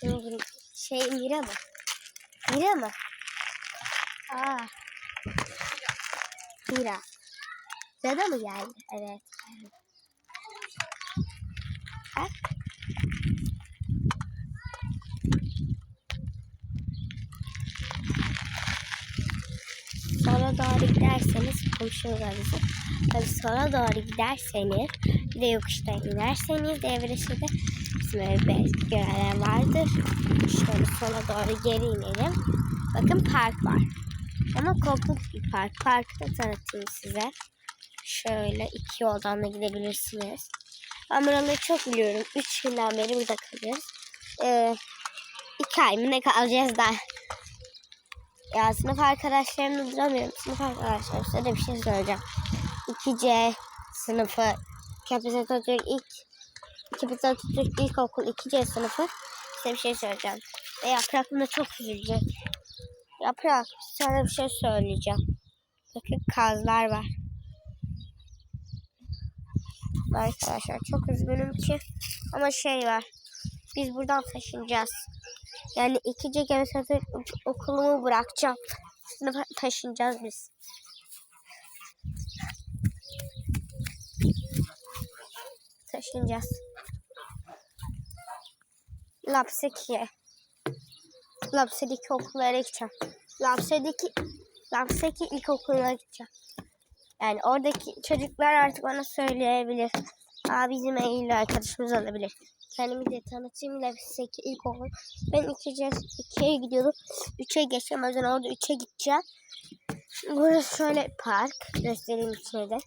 Şimdi Şey Mira mı? Mira mı? Aa. Mira. Dada mı geldi? Evet. Ha? Sonra doğru giderseniz komşular bizi. Tabii sonra doğru giderseniz bir de yokuştan inerseniz devresi bizim evde görenler vardır. Şöyle sola doğru geri inelim. Bakın park var. Ama kopuk bir park. Parkı da tanıtayım size. Şöyle iki yoldan da gidebilirsiniz. Ben buraları çok biliyorum. Üç yıldan beri burada kalıyoruz. Ee, iki ay mı ne kalacağız daha. Ya sınıf arkadaşlarımla duramıyorum. Sınıf arkadaşlarım size de bir şey söyleyeceğim. 2C sınıfı Kapısı Atatürk ilk Kapısı Atatürk İlkokul 2C sınıfı size bir şey söyleyeceğim. Ve Yaprak buna çok üzülecek. Yaprak sana bir şey söyleyeceğim. Bakın kazlar var. Arkadaşlar çok üzgünüm ki ama şey var. Biz buradan taşınacağız. Yani ikinci Gevşet'in okulumu bırakacağım. Sınıfa taşınacağız biz. Taşınacağız. Lapseki'ye. Lapse'deki okullara gideceğim. Lapse'deki Lapseki ilkokuluna gideceğim. Yani oradaki çocuklar artık bana söyleyebilir. Aa bizim Eylül arkadaşımız olabilir. Kendimi de tanıtayım. Lapseki ilkokul. Ben 2'ye 2'ye gidiyordum. 3'e geçeceğim. O yüzden orada 3'e gideceğim. Burası şöyle park. Göstereyim içine de.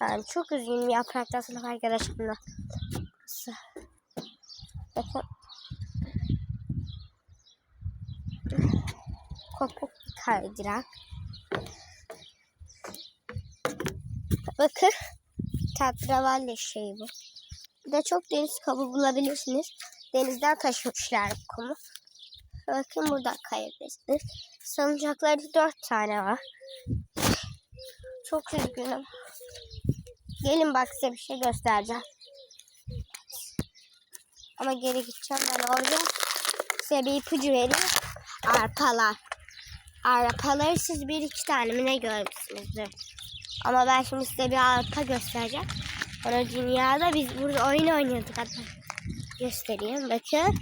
Yani çok üzgünüm yapraktan sınıf arkadaşımla. Bakın. Kopuk kaydırak. Bakın. Tatravalli şey bu. Bir de çok deniz kabı bulabilirsiniz. Denizden taşımışlar bu kumu. Bakın buradan kayabilirsiniz. Salıncaklarda dört tane var. Çok üzgünüm. Gelin bak size bir şey göstereceğim. Ama geri gideceğim ben orada. Size bir ipucu vereyim. Arpalar. Arpaları siz bir iki tane ne görmüşsünüzdür. Ama ben şimdi size bir arpa göstereceğim. Sonra dünyada biz burada oyun oynuyorduk hatta. Göstereyim bakın.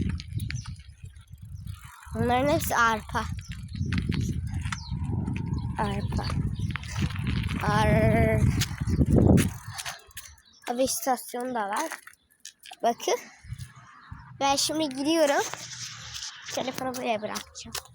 Bunların hepsi arpa. Arpa. Ar Hava istasyonu da var. Bakın. Ben şimdi gidiyorum. Telefonu buraya bırakacağım.